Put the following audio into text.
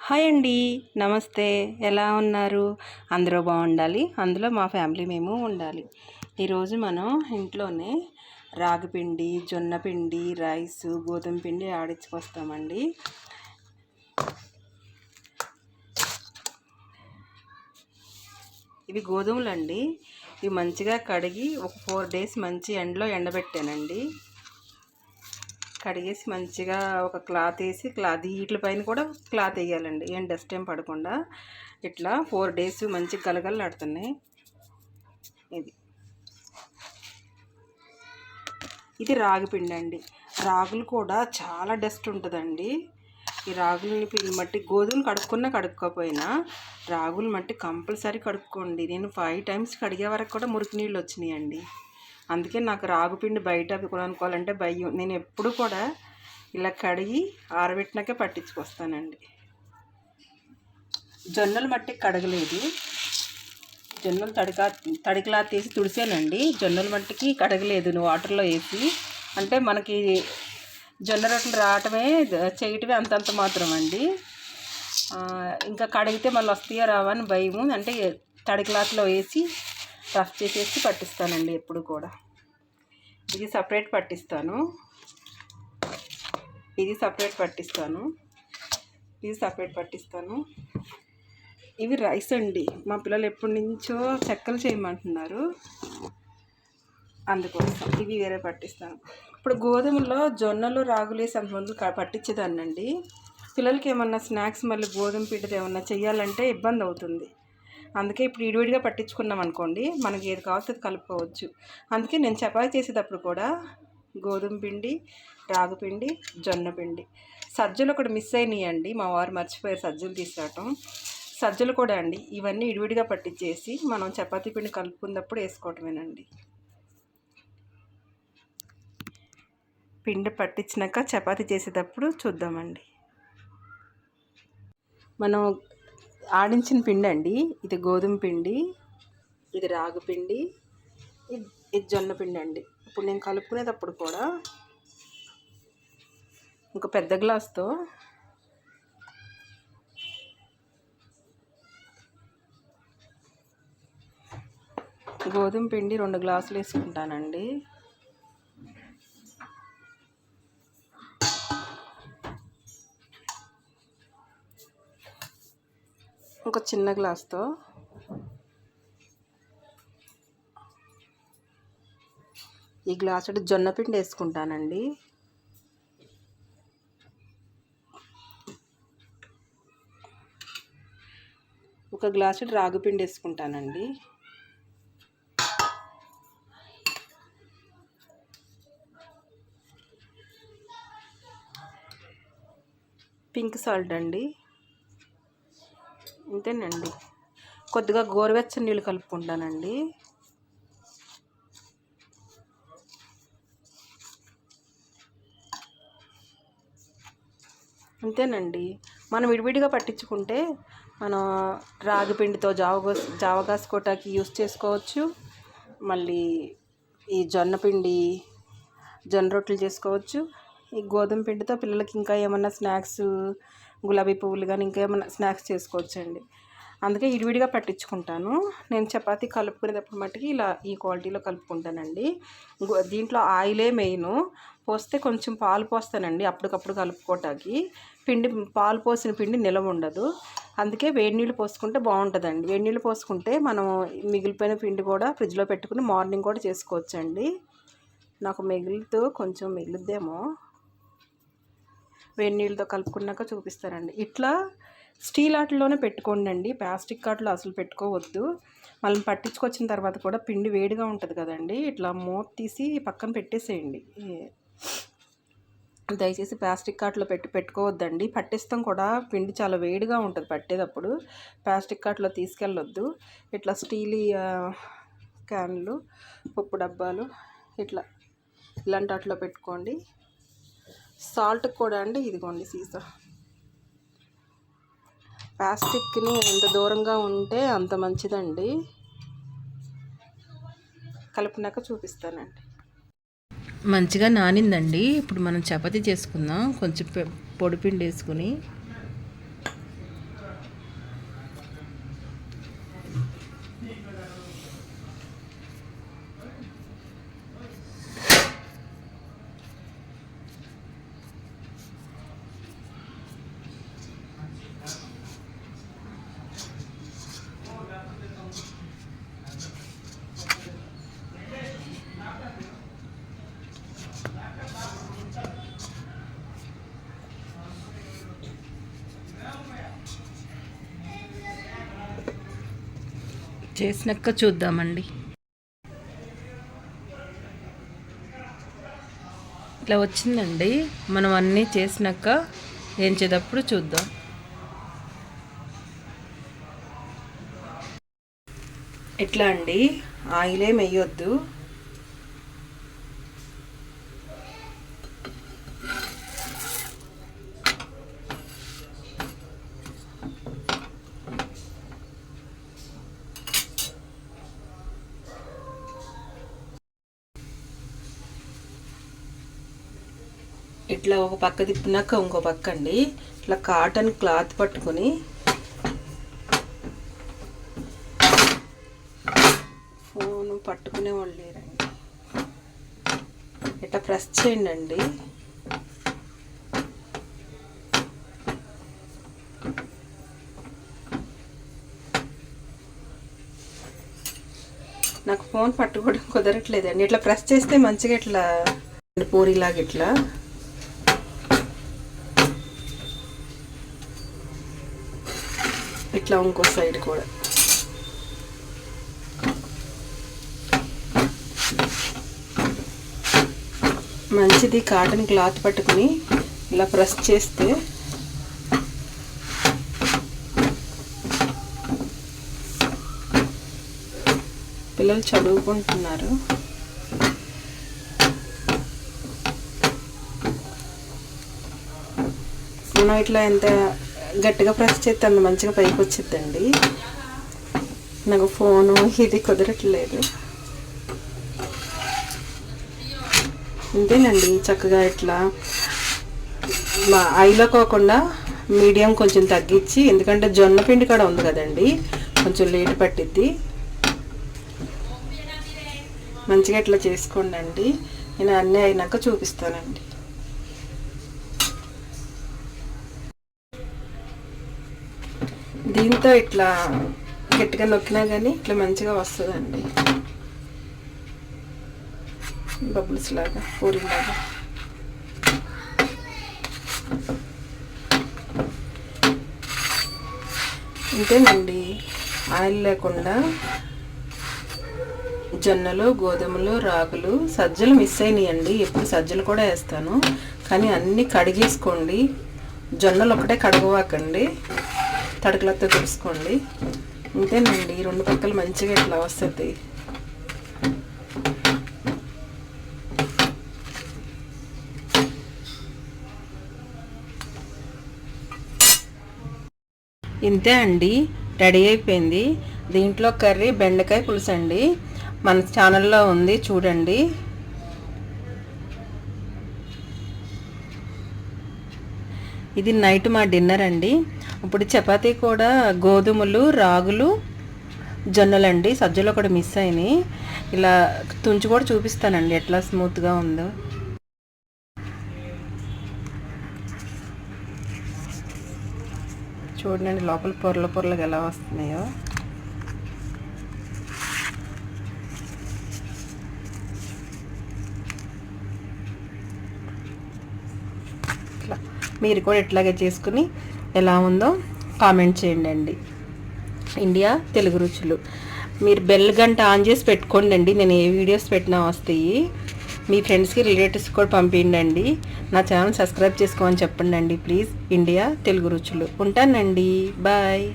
Hi అండి. నమస్తే. ఎలా ఉన్నారు? అందరూ బాగుండాలి. అందులో మా ఫ్యామిలీ మేము ఉండాలి. ఈరోజు మనం ఇంట్లోనే రాగిపిండి జొన్న పిండి రైస్ గోధుమ పిండి ఆడించుకొస్తామండి. ఇవి గోధుమలు అండి ఇవి మంచిగా కడిగి ఒక ఫోర్ డేస్ మంచి ఎండలో ఎండబెట్టానండి. కడిగేసి మంచిగా ఒక క్లాత్ వేసి క్లాత్ వీటి పైన కూడా క్లాత్ వేయాలండి. ఏం డస్ట్ ఏం పడకుండా ఇట్లా ఫోర్ డేస్ మంచి గలగలలాడుతున్నాయి. ఇది. ఇది రాగి పిండి అండి. రాగులు కూడా చాలా డస్ట్ ఉంటుందండి. ఈ రాగులని పిండి మట్టి గోధుమలు కడుక్కున్నా కడుక్కోపోయినా రాగులు మట్టి కంపల్సరీ కడుక్కోండి. నేను ఫైవ్ టైమ్స్ కడిగే వరకు కూడా మురికి నీళ్ళు వచ్చినాయండి. అందుకే నాకు రాగుపిండి బయట కొనుక్కోవాలంటే భయం. నేను ఎప్పుడు కూడా ఇలా కడిగి ఆరబెట్టినాకే పట్టించుకొస్తానండి. జొన్నలు మట్టి కడగలేదు. జొన్నలు తడికా తడికలా తీసి తుడిసానండి జొన్నలు మట్టికి కడగలేదు. నువ్వు వాటర్లో వేసి. అంటే మనకి జొన్న రొట్టెలు రావటమే చేయటమే అంతంత మాత్రం అండి ఇంకా కడిగితే మళ్ళీ వస్తాయో రావని భయము. అంటే తడి క్లాత్లో వేసి రఫ్ చేసేసి పట్టిస్తానండి ఎప్పుడు కూడా. ఇది సపరేట్ పట్టిస్తాను. ఇది సపరేట్ పట్టిస్తాను. ఇది సపరేట్ పట్టిస్తాను. ఇవి రైస్ అండి. మా పిల్లలు ఎప్పటి నుంచో చెక్కలు చేయమంటున్నారు. అందుకోసం ఇవి వేరే పట్టిస్తాను. ఇప్పుడు గోధుమలో జొన్నలు రాగులు వేసి అంతమంది పట్టించేదాన్నండి. పిల్లలకి ఏమన్నా స్నాక్స్ మళ్ళీ గోధుమ పిండితో ఏమన్నా చేయాలంటే ఇబ్బంది అవుతుంది. అందుకే ఇప్పుడు ఇడివిడిగా పట్టించుకున్నాం అనుకోండి మనకి ఏది కావాల్సి అది కలుపుకోవచ్చు. అందుకే నేను చపాతీ చేసేటప్పుడు కూడా గోధుమ పిండి రాగు పిండి జొన్న పిండి. సజ్జలు ఒకటి మిస్ అయినాయండి మా వారు మర్చిపోయారు సజ్జలు తీసుకురావటం సజ్జలు కూడా అండి ఇవన్నీ ఇడివిడిగా పట్టించేసి మనం చపాతీ పిండి కలుపుకున్నప్పుడు వేసుకోవటమేనండి. పిండి పట్టించినాక చపాతీ చేసేటప్పుడు చూద్దామండి. మనం ఆడించిన పిండి అండి ఇది గోధుమ పిండి ఇది రాగి పిండి ఇది జొన్న పిండి అండి ఇప్పుడు నేను కలుపుకునేటప్పుడు కూడా ఒక పెద్ద గ్లాస్తో గోధుమ పిండి రెండు గ్లాసులు వేసుకుంటానండి. ఒక చిన్న గ్లాస్తో. ఈ గ్లాసుడు జొన్న పిండి వేసుకుంటానండి. ఒక గ్లాసుడు రాగిపిండి వేసుకుంటానండి. పింక్ సాల్ట్ అండి. ఇంతేనండి. కొద్దిగా గోరువెచ్చని నీళ్ళు కలుపుకుంటానండి. అంతేనండి మనం విడివిడిగా పట్టించుకుంటే మనం రాగి పిండితో జావ జావగాసుకోటాకి యూస్ చేసుకోవచ్చు. మళ్ళీ ఈ జొన్న పిండి జొన్న రొట్టెలు చేసుకోవచ్చు. ఈ గోధుమ పిండితో పిల్లలకి ఇంకా ఏమన్నా స్నాక్స్ గులాబీ పువ్వులు కానీ ఇంకా ఏమైనా స్నాక్స్ చేసుకోవచ్చండి. అందుకే ఇడివిడిగా పట్టించుకుంటాను. నేను చపాతి కలుపుకునేటప్పుడు మట్టుకి ఇలా ఈ క్వాలిటీలో కలుపుకుంటానండి. దీంట్లో ఆయిలే మెయిన్. పోస్తే కొంచెం పాలు పోస్తానండి అప్పటికప్పుడు కలుపుకోవటానికి పిండి పాలు పోసిన పిండి నిలవ ఉండదు. అందుకే వేడి నీళ్ళు పోసుకుంటే బాగుంటుందండి. వేడి నీళ్ళు పోసుకుంటే మనం మిగిలిపోయిన పిండి కూడా ఫ్రిడ్జ్లో పెట్టుకుని మార్నింగ్ కూడా చేసుకోవచ్చండి. నాకు మిగులుతూ కొంచెం మిగులుద్దేమో. వేడి నీళ్ళతో కలుపుకున్నాక చూపిస్తారండి. ఇట్లా స్టీల్ ఆటలోనే పెట్టుకోండి అండి ప్లాస్టిక్ ఆటలు అసలు పెట్టుకోవద్దు. మళ్ళీ పట్టించుకొచ్చిన తర్వాత కూడా పిండి వేడిగా ఉంటుంది కదండి. ఇట్లా మూత తీసి పక్కన పెట్టేసేయండి. దయచేసి ప్లాస్టిక్ కాట్లో పెట్టి పెట్టుకోవద్దండి. పట్టిస్తాం కూడా. పిండి చాలా వేడిగా ఉంటుంది పట్టేటప్పుడు. ప్లాస్టిక్ కాట్లో తీసుకెళ్ళొద్దు. ఇట్లా స్టీల్ క్యాన్లు పప్పు డబ్బాలు ఇట్లా ఇలాంటి వాటిలో పెట్టుకోండి. సాల్ట్ కూడా అండి ఇదిగోండి సీసా. ప్లాస్టిక్ని ఎంత దూరంగా ఉంటే అంత మంచిదండి. కలిపినాక చూపిస్తానండి. మంచిగా నానిందండి. ఇప్పుడు మనం చపాతీ చేసుకుందాం. కొంచెం పొడిపిండి వేసుకుని చేసినాక చూద్దామండి. ఇట్లా వచ్చిందండి. మనం అన్నీ చేసినాక వేయించేటప్పుడు చూద్దాం. ఎట్లా అండి? ఆయిల్ వేయొద్దు ఇట్లా ఒక పక్క తిప్పినాక ఇంకో పక్క అండి. ఇట్లా కాటన్ క్లాత్ పట్టుకొని. ఫోన్ పట్టుకునే వాళ్ళు లేరండి. ఇట్లా ప్రెస్ చేయండి అండి. నాకు ఫోన్ పట్టుకోవడం కుదరట్లేదండి. ఇట్లా ప్రెస్ చేస్తే మంచిగా ఇట్లా పూరిలాగా ఇట్లా. ఇట్లా ఇంకో సైడ్ కూడా. మంచిది కాటన్ క్లాత్ పట్టుకుని ఇలా ప్రెస్ చేస్తే పిల్లలు చదువుకుంటున్నారు. మనం ఇట్లా ఎంత గట్టిగా ప్రెస్ చేస్తే అంత మంచిగా పైకి వచ్చిద్దండి. నాకు ఫోను ఇది కుదరట్లేదు. అంతేనండి చక్కగా ఇట్లా మా ఐలో కాకుండా మీడియం కొంచెం తగ్గించి ఎందుకంటే జొన్న పిండి కూడా ఉంది కదండి కొంచెం లేట్ పట్టిద్ది. మంచిగా ఇట్లా చేసుకోండి అండి నేను అన్నీ అయినాక చూపిస్తానండి. దీంతో ఇట్లా గట్టిగా నొక్కినా కానీ ఇట్లా మంచిగా వస్తుందండి. బబుల్స్ లాగా పూరిలాగా ఇంతేనండి. ఆయిల్ లేకుండా జొన్నలు గోధుమలు రాగులు సజ్జలు మిస్ అయినాయండి. ఎప్పుడు సజ్జలు కూడా వేస్తాను. కానీ అన్నీ కడిగేసుకోండి. జొన్నలు ఒకటే కడగవాకండి. తడకలతో తెలుసుకోండి. ఇంతేనండి రెండు పక్కలు మంచిగా ఇట్లా వస్తుంది. ఇంతే అండి రెడీ అయిపోయింది. దీంట్లో కర్రీ బెండకాయ పులుసు అండి. మన ఛానల్లో ఉంది చూడండి. ఇది నైట్ మా డిన్నర్ అండి. ఇప్పుడు చపాతీ కూడా గోధుమలు రాగులు జొన్నలండి. సజ్జలు కూడా మిస్ అయినాయి. ఇలా తుంచి కూడా చూపిస్తానండి. ఎట్లా స్మూత్గా ఉందో. చూడండి లోపల పొరల పొరలకు ఎలా వస్తున్నాయో. మీరు కూడా ఇట్లాగే చేసుకుని ఎలా ఉందో కామెంట్ చేయండి అండి. ఇండియా తెలుగు రుచులు. మీరు బెల్ గంట ఆన్ చేసి పెట్టుకోండి అండి. నేను ఏ వీడియోస్ పెట్టినా వస్తాయి. మీ ఫ్రెండ్స్కి రిలేటివ్స్ కూడా పంపించండి నా ఛానల్ సబ్స్క్రైబ్ చేసుకోమని చెప్పండి అండి ప్లీజ్ ఇండియా తెలుగు రుచులు. ఉంటానండి. బాయ్